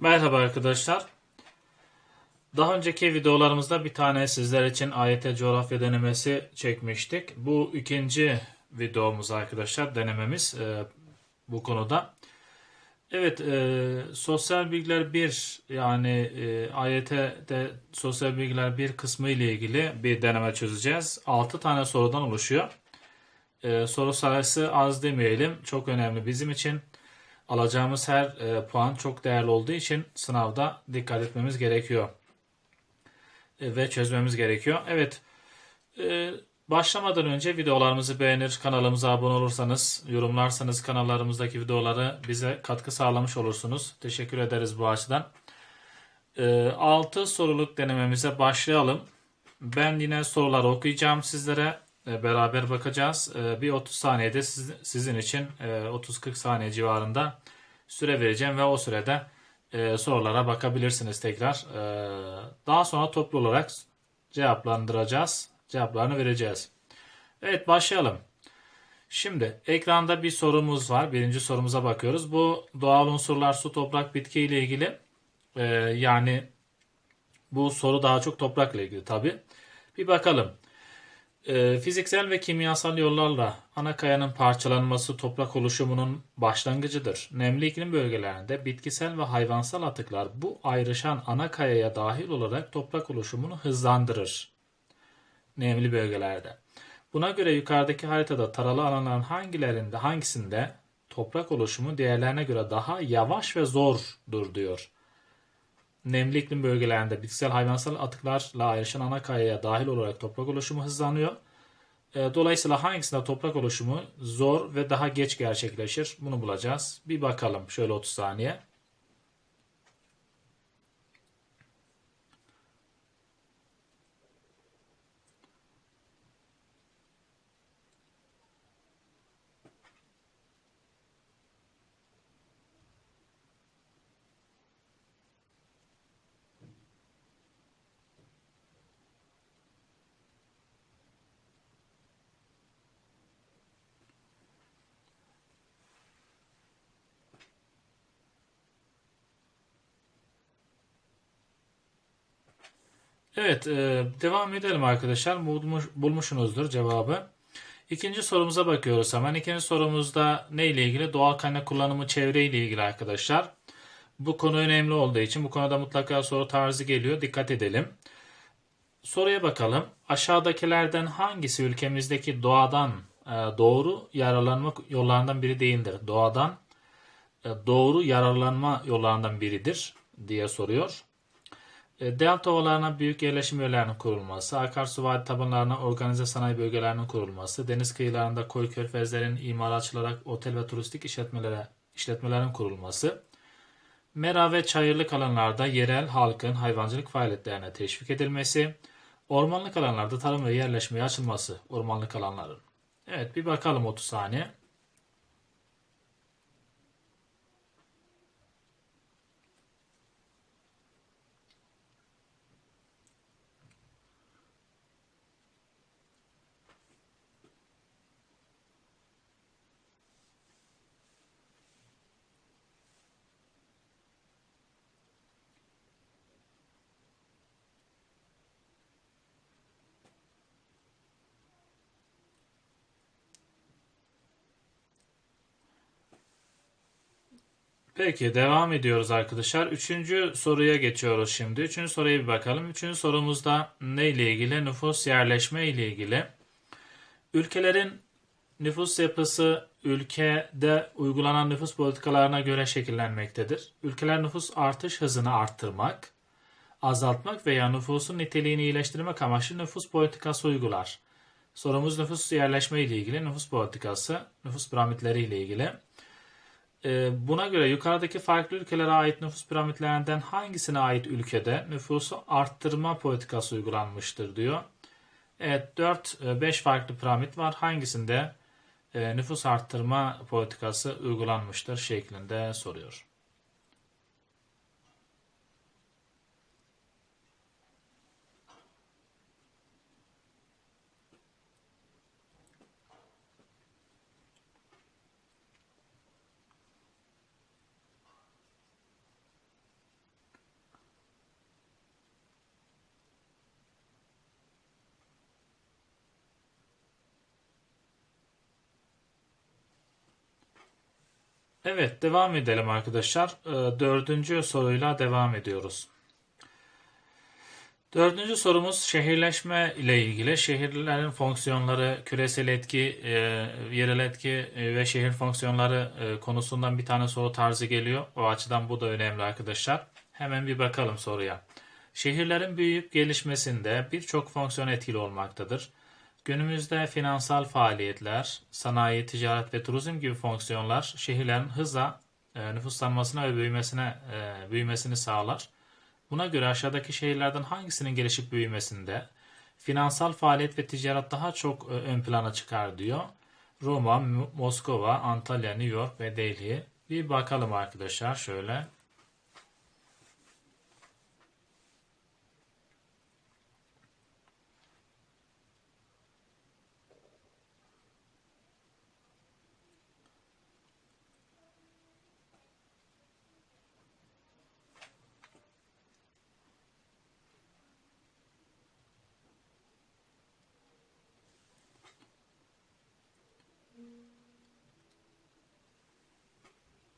Merhaba arkadaşlar. Daha önceki videolarımızda bir tane sizler için AYT coğrafya denemesi çekmiştik. Bu ikinci videomuz arkadaşlar denememiz e, bu konuda. Evet e, sosyal bilgiler 1 yani e, AYT'de sosyal bilgiler 1 kısmı ile ilgili bir deneme çözeceğiz. 6 tane sorudan oluşuyor. E, soru sayısı az demeyelim. Çok önemli bizim için alacağımız her e, puan çok değerli olduğu için sınavda dikkat etmemiz gerekiyor. E, ve çözmemiz gerekiyor. Evet. E, başlamadan önce videolarımızı beğenir, kanalımıza abone olursanız, yorumlarsanız kanallarımızdaki videoları bize katkı sağlamış olursunuz. Teşekkür ederiz bu açıdan. E, 6 soruluk denememize başlayalım. Ben yine soruları okuyacağım sizlere. E, beraber bakacağız. E, bir 30 saniyede siz, sizin için e, 30-40 saniye civarında süre vereceğim ve o sürede e, sorulara bakabilirsiniz tekrar. E, daha sonra toplu olarak cevaplandıracağız. Cevaplarını vereceğiz. Evet başlayalım. Şimdi ekranda bir sorumuz var. Birinci sorumuza bakıyoruz. Bu doğal unsurlar su, toprak, bitki ile ilgili. E, yani bu soru daha çok toprakla ilgili tabi. Bir bakalım. E, fiziksel ve kimyasal yollarla ana kayanın parçalanması toprak oluşumunun başlangıcıdır. Nemli iklim bölgelerinde bitkisel ve hayvansal atıklar bu ayrışan ana kayaya dahil olarak toprak oluşumunu hızlandırır. Nemli bölgelerde. Buna göre yukarıdaki haritada taralı alanların hangilerinde hangisinde toprak oluşumu diğerlerine göre daha yavaş ve zordur diyor nemli iklim bölgelerinde bitkisel hayvansal atıklarla ayrışan ana kayaya dahil olarak toprak oluşumu hızlanıyor. E, dolayısıyla hangisinde toprak oluşumu zor ve daha geç gerçekleşir? Bunu bulacağız. Bir bakalım şöyle 30 saniye. Evet, e, devam edelim arkadaşlar. Bulmuş, bulmuşsunuzdur cevabı. İkinci sorumuza bakıyoruz hemen. İkinci sorumuzda ne ile ilgili? Doğal kaynak kullanımı çevre ile ilgili arkadaşlar. Bu konu önemli olduğu için bu konuda mutlaka soru tarzı geliyor. Dikkat edelim. Soruya bakalım. Aşağıdakilerden hangisi ülkemizdeki doğadan e, doğru yararlanma yollarından biri değildir? Doğadan e, doğru yararlanma yollarından biridir diye soruyor. E, delta ovalarına büyük yerleşim yerlerinin kurulması, akarsu vadi tabanlarına organize sanayi bölgelerinin kurulması, deniz kıyılarında koy körfezlerin imara açılarak otel ve turistik işletmelere işletmelerin kurulması, mera ve çayırlık alanlarda yerel halkın hayvancılık faaliyetlerine teşvik edilmesi, ormanlık alanlarda tarım ve yerleşmeye açılması ormanlık alanların. Evet bir bakalım 30 saniye. Peki devam ediyoruz arkadaşlar. Üçüncü soruya geçiyoruz şimdi. Üçüncü soruya bir bakalım. Üçüncü sorumuzda ne ile ilgili? Nüfus yerleşme ile ilgili. Ülkelerin nüfus yapısı ülkede uygulanan nüfus politikalarına göre şekillenmektedir. Ülkeler nüfus artış hızını arttırmak, azaltmak veya nüfusun niteliğini iyileştirmek amaçlı nüfus politikası uygular. Sorumuz nüfus yerleşme ile ilgili, nüfus politikası, nüfus piramitleri ile ilgili. Ee, buna göre yukarıdaki farklı ülkelere ait nüfus piramitlerinden hangisine ait ülkede nüfusu arttırma politikası uygulanmıştır diyor. Evet 4-5 e, farklı piramit var. Hangisinde e, nüfus arttırma politikası uygulanmıştır şeklinde soruyor. Evet, devam edelim arkadaşlar. Ee, Dördüncü soruyla devam ediyoruz. Dördüncü sorumuz şehirleşme ile ilgili. Şehirlerin fonksiyonları, küresel etki, e, yerel etki e, ve şehir fonksiyonları e, konusundan bir tane soru tarzı geliyor. O açıdan bu da önemli arkadaşlar. Hemen bir bakalım soruya. Şehirlerin büyüyüp gelişmesinde birçok fonksiyon etkili olmaktadır. Günümüzde finansal faaliyetler, sanayi, ticaret ve turizm gibi fonksiyonlar şehirlerin hızla e, nüfuslanmasına ve büyümesine e, büyümesini sağlar. Buna göre aşağıdaki şehirlerden hangisinin gelişip büyümesinde finansal faaliyet ve ticaret daha çok e, ön plana çıkar diyor. Roma, Moskova, Antalya, New York ve Delhi. Bir bakalım arkadaşlar şöyle.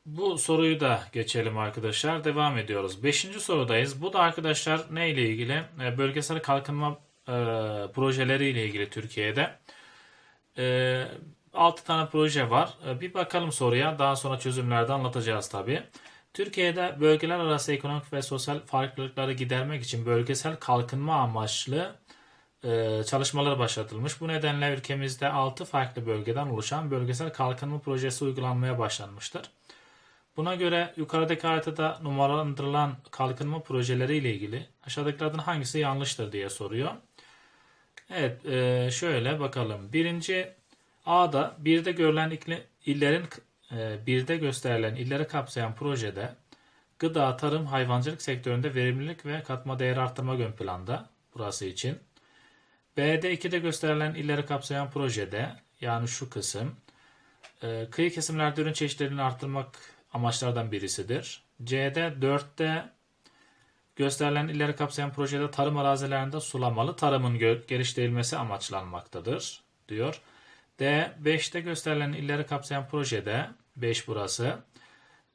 Bu soruyu da geçelim arkadaşlar. Devam ediyoruz. Beşinci sorudayız. Bu da arkadaşlar ne ile ilgili? E, bölgesel kalkınma e, projeleri ile ilgili Türkiye'de. E, 6 tane proje var. E, bir bakalım soruya. Daha sonra çözümlerde anlatacağız tabii. Türkiye'de bölgeler arası ekonomik ve sosyal farklılıkları gidermek için bölgesel kalkınma amaçlı e, çalışmalar başlatılmış. Bu nedenle ülkemizde 6 farklı bölgeden oluşan bölgesel kalkınma projesi uygulanmaya başlanmıştır. Buna göre yukarıdaki haritada numaralandırılan kalkınma projeleri ile ilgili aşağıdakilerden hangisi yanlıştır diye soruyor. Evet e, şöyle bakalım. Birinci A'da birde görülen illerin e, birde gösterilen illeri kapsayan projede gıda, tarım, hayvancılık sektöründe verimlilik ve katma değer arttırma ön planda burası için. B'de 2'de gösterilen illeri kapsayan projede yani şu kısım e, kıyı kesimlerde ürün çeşitlerini arttırmak amaçlardan birisidir. C'de 4'te gösterilen ileri kapsayan projede tarım arazilerinde sulamalı tarımın geliştirilmesi amaçlanmaktadır diyor. D 5'te gösterilen ileri kapsayan projede 5 burası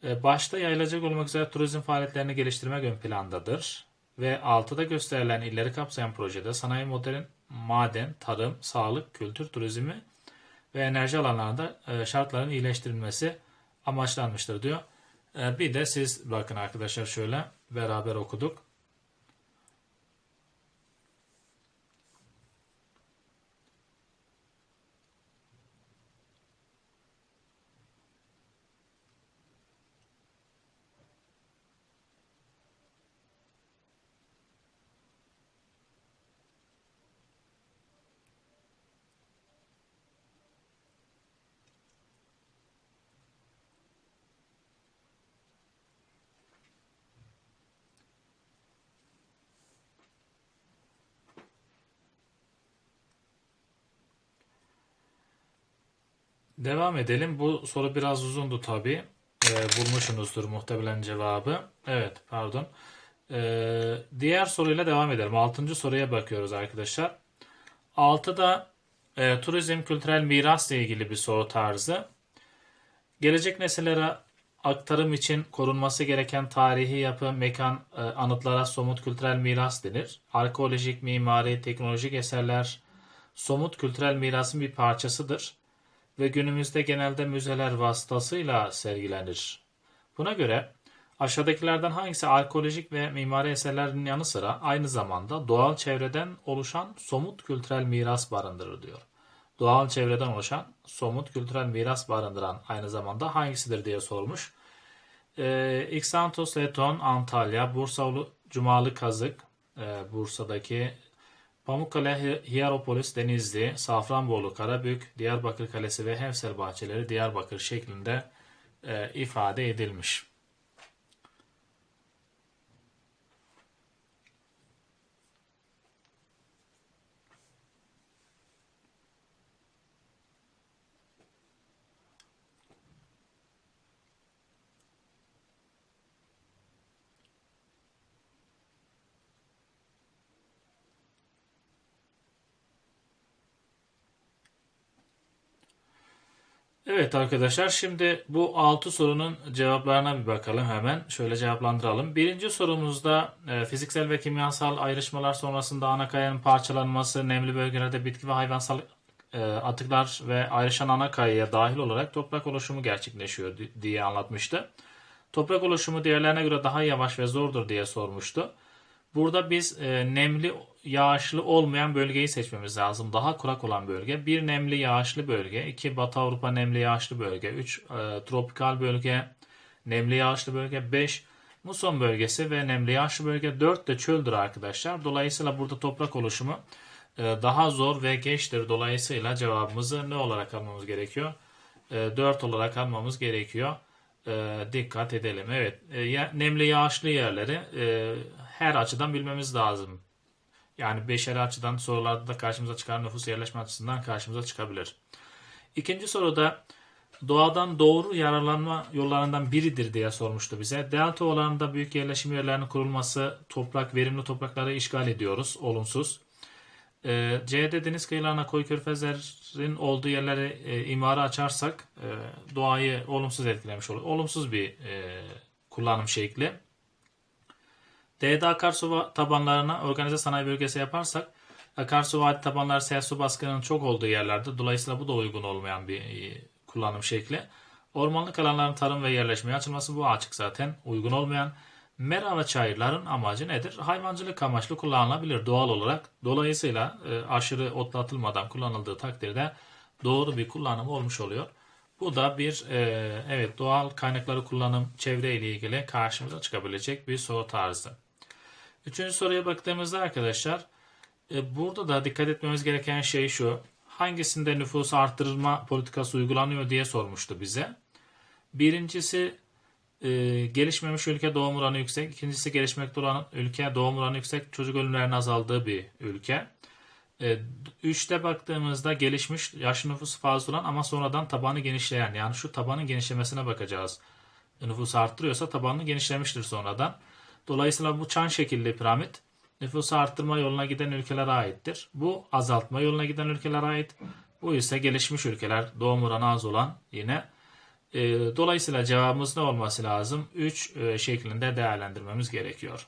e, başta yayılacak olmak üzere turizm faaliyetlerini geliştirmek ön plandadır. Ve 6'da gösterilen illeri kapsayan projede sanayi modern, maden, tarım, sağlık, kültür, turizmi ve enerji alanlarında e, şartların iyileştirilmesi amaçlanmıştır diyor. Ee, bir de siz bakın arkadaşlar şöyle beraber okuduk. Devam edelim. Bu soru biraz uzundu tabi. Ee, bulmuşsunuzdur muhtemelen cevabı. Evet pardon. Ee, diğer soruyla devam edelim. Altıncı soruya bakıyoruz arkadaşlar. Altıda e, turizm kültürel miras ile ilgili bir soru tarzı. Gelecek nesillere aktarım için korunması gereken tarihi yapı, mekan, e, anıtlara somut kültürel miras denir. Arkeolojik, mimari, teknolojik eserler somut kültürel mirasın bir parçasıdır ve günümüzde genelde müzeler vasıtasıyla sergilenir. Buna göre aşağıdakilerden hangisi arkeolojik ve mimari eserlerin yanı sıra aynı zamanda doğal çevreden oluşan somut kültürel miras barındırır diyor. Doğal çevreden oluşan somut kültürel miras barındıran aynı zamanda hangisidir diye sormuş. Ee, Xanthos Leton, Antalya, Bursalı Cumalı Kazık, e, Bursa'daki Pamukkale, Hierapolis, Denizli, Safranbolu, Karabük, Diyarbakır Kalesi ve Hevsel bahçeleri Diyarbakır şeklinde e, ifade edilmiş. Evet arkadaşlar şimdi bu 6 sorunun cevaplarına bir bakalım hemen. Şöyle cevaplandıralım. Birinci sorumuzda e, fiziksel ve kimyasal ayrışmalar sonrasında ana kayanın parçalanması, nemli bölgelerde bitki ve hayvansal e, atıklar ve ayrışan ana kayaya dahil olarak toprak oluşumu gerçekleşiyor di- diye anlatmıştı. Toprak oluşumu diğerlerine göre daha yavaş ve zordur diye sormuştu. Burada biz e, nemli yağışlı olmayan bölgeyi seçmemiz lazım. Daha kurak olan bölge. Bir nemli yağışlı bölge. iki Batı Avrupa nemli yağışlı bölge. Üç e, tropikal bölge. Nemli yağışlı bölge. Beş muson bölgesi ve nemli yağışlı bölge. Dört de çöldür arkadaşlar. Dolayısıyla burada toprak oluşumu e, daha zor ve geçtir. Dolayısıyla cevabımızı ne olarak almamız gerekiyor? E, 4 olarak almamız gerekiyor. E, dikkat edelim. Evet, e, nemli yağışlı yerleri e, her açıdan bilmemiz lazım. Yani beşeri açıdan sorularda da karşımıza çıkan nüfus yerleşme açısından karşımıza çıkabilir. İkinci soruda doğadan doğru yararlanma yollarından biridir diye sormuştu bize. Delta ovalarında büyük yerleşim yerlerinin kurulması, toprak, verimli toprakları işgal ediyoruz, olumsuz. Ee, C'de deniz kıyılarına koyu körfezlerin olduğu yerleri e, imara açarsak e, doğayı olumsuz etkilemiş olur. Olumsuz bir e, kullanım şekli. D'de akarsu tabanlarına organize sanayi bölgesi yaparsak akarsu vadi tabanları sel su baskınının çok olduğu yerlerde dolayısıyla bu da uygun olmayan bir e, kullanım şekli. Ormanlık alanların tarım ve yerleşmeye açılması bu açık zaten uygun olmayan. Mera ve çayırların amacı nedir? Hayvancılık amaçlı kullanılabilir doğal olarak. Dolayısıyla e, aşırı otlatılmadan kullanıldığı takdirde doğru bir kullanım olmuş oluyor. Bu da bir e, evet doğal kaynakları kullanım çevre ile ilgili karşımıza çıkabilecek bir soru tarzı. Üçüncü soruya baktığımızda arkadaşlar e, burada da dikkat etmemiz gereken şey şu. Hangisinde nüfus arttırma politikası uygulanıyor diye sormuştu bize. Birincisi e, gelişmemiş ülke doğum oranı yüksek. İkincisi gelişmekte olan ülke doğum oranı yüksek. Çocuk ölümlerinin azaldığı bir ülke. E, üçte baktığımızda gelişmiş yaş nüfusu fazla olan ama sonradan tabanı genişleyen. Yani şu tabanın genişlemesine bakacağız. Nüfusu arttırıyorsa tabanını genişlemiştir sonradan. Dolayısıyla bu çan şekilli piramit nüfusu arttırma yoluna giden ülkelere aittir. Bu azaltma yoluna giden ülkelere ait. Bu ise gelişmiş ülkeler doğum oranı az olan yine. E, dolayısıyla cevabımız ne olması lazım? 3 e, şeklinde değerlendirmemiz gerekiyor.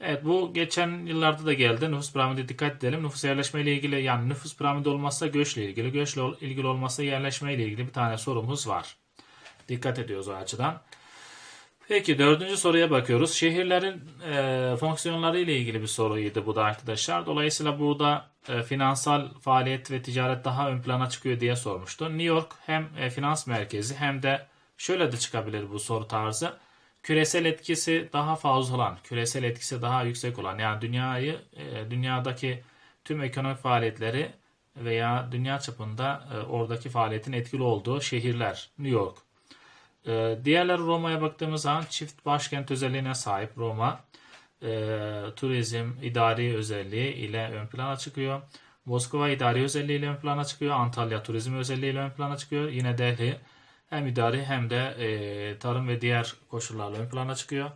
Evet bu geçen yıllarda da geldi. Nüfus piramidi dikkat edelim. Nüfus yerleşme ile ilgili yani nüfus piramidi olmazsa göçle ilgili, göçle ilgili olmazsa yerleşme ile ilgili bir tane sorumuz var. Dikkat ediyoruz o açıdan. Peki dördüncü soruya bakıyoruz. Şehirlerin e, fonksiyonları ile ilgili bir soruydu bu da arkadaşlar. Dolayısıyla burada e, finansal faaliyet ve ticaret daha ön plana çıkıyor diye sormuştu. New York hem e, finans merkezi hem de şöyle de çıkabilir bu soru tarzı. Küresel etkisi daha fazla olan, küresel etkisi daha yüksek olan yani dünyayı e, dünyadaki tüm ekonomik faaliyetleri veya dünya çapında e, oradaki faaliyetin etkili olduğu şehirler. New York, diğerleri Roma'ya baktığımız zaman çift başkent özelliğine sahip Roma. Ee, turizm, idari özelliği ile ön plana çıkıyor. Moskova idari özelliği ile ön plana çıkıyor. Antalya turizm özelliği ile ön plana çıkıyor. Yine Delhi hem idari hem de e, tarım ve diğer koşullarla ön plana çıkıyor.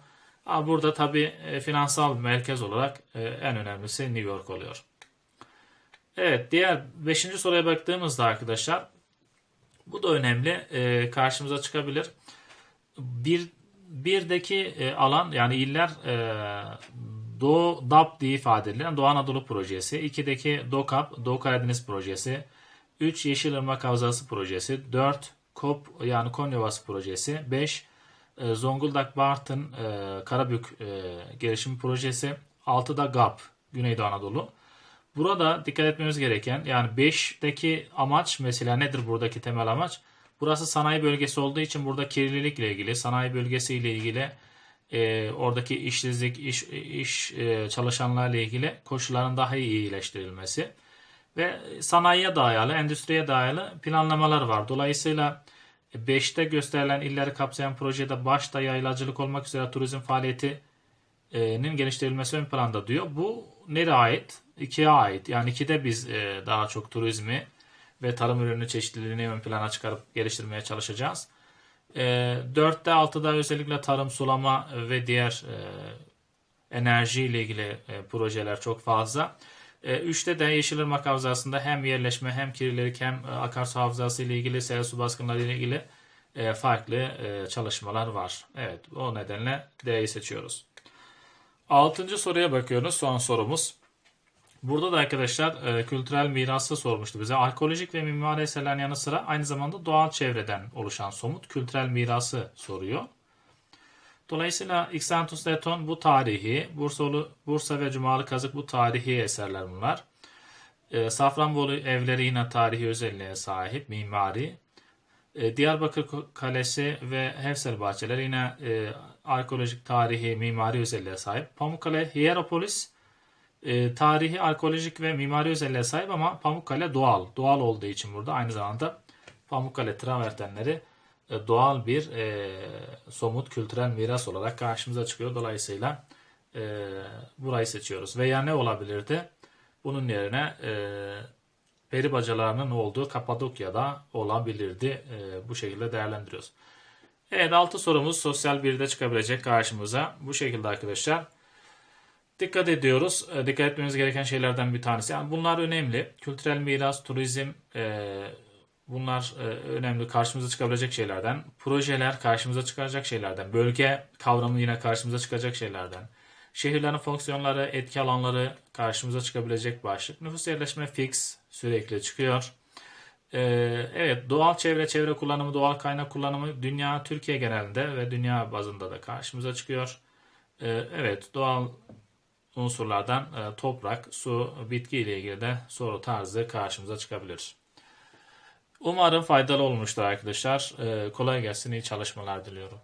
Burada tabii e, finansal merkez olarak e, en önemlisi New York oluyor. Evet, diğer 5. soruya baktığımızda arkadaşlar bu da önemli. E, karşımıza çıkabilir. Bir birdeki e, alan yani iller e, Doğu DAP diye ifade edilen Doğu Anadolu Projesi. 2'deki DOKAP Doğu Karadeniz Projesi. 3 Yeşilırmak Havzası Projesi. 4 KOP yani Konyovası Projesi. 5 e, Zonguldak Bartın e, Karabük e, Gelişim Projesi. 6'da GAP Güneydoğu Anadolu. Burada dikkat etmemiz gereken yani 5'teki amaç mesela nedir buradaki temel amaç? Burası sanayi bölgesi olduğu için burada kirlilikle ilgili, sanayi bölgesi ile ilgili e, oradaki işsizlik, iş, iş e, çalışanlarla ilgili koşulların daha iyi iyileştirilmesi ve sanayiye dayalı, endüstriye dayalı planlamalar var. Dolayısıyla 5'te gösterilen illeri kapsayan projede başta yaylacılık olmak üzere turizm faaliyetinin geliştirilmesi ön planda diyor. Bu nereye ait? 2'ye ait. Yani 2'de biz e, daha çok turizmi ve tarım ürünü çeşitliliğini ön plana çıkarıp geliştirmeye çalışacağız. E, 4'te 6'da özellikle tarım, sulama ve diğer e, enerji ile ilgili e, projeler çok fazla. E, üçte de Yeşilırmak Havzası'nda hem yerleşme hem kirilik hem e, akarsu havzası ile ilgili, sel su baskınları ile ilgili e, farklı e, çalışmalar var. Evet o nedenle D'yi seçiyoruz. Altıncı soruya bakıyoruz. Son sorumuz. Burada da arkadaşlar e, kültürel mirası sormuştu bize. Arkeolojik ve mimari eserlerin yanı sıra aynı zamanda doğal çevreden oluşan somut kültürel mirası soruyor. Dolayısıyla Xanthus Leton bu tarihi, Bursalı, Bursa ve Cumalı Kazık bu tarihi eserler bunlar. E, Safranbolu evleri yine tarihi özelliğe sahip, mimari. E, Diyarbakır Kalesi ve Hevsel bahçeleri yine e, arkeolojik tarihi, mimari özelliğe sahip. Pamukkale Hierapolis e, tarihi, arkeolojik ve mimari özelliğe sahip ama Pamukkale doğal. Doğal olduğu için burada aynı zamanda Pamukkale travertenleri e, doğal bir e, somut kültürel miras olarak karşımıza çıkıyor. Dolayısıyla e, burayı seçiyoruz. Veya ne olabilirdi? Bunun yerine e, peri bacalarının olduğu Kapadokya'da olabilirdi. E, bu şekilde değerlendiriyoruz. Evet altı sorumuz sosyal bir de çıkabilecek karşımıza. Bu şekilde arkadaşlar. Dikkat ediyoruz. E, Dikkat etmemiz gereken şeylerden bir tanesi. Yani bunlar önemli. Kültürel miras, turizm, e, bunlar e, önemli. Karşımıza çıkabilecek şeylerden. Projeler karşımıza çıkacak şeylerden. Bölge kavramı yine karşımıza çıkacak şeylerden. Şehirlerin fonksiyonları, etki alanları karşımıza çıkabilecek başlık. Nüfus yerleşme fix sürekli çıkıyor. E, evet doğal çevre, çevre kullanımı, doğal kaynak kullanımı dünya, Türkiye genelinde ve dünya bazında da karşımıza çıkıyor. E, evet doğal unsurlardan e, toprak, su, bitki ile ilgili de soru tarzı karşımıza çıkabilir. Umarım faydalı olmuştur arkadaşlar. E, kolay gelsin, iyi çalışmalar diliyorum.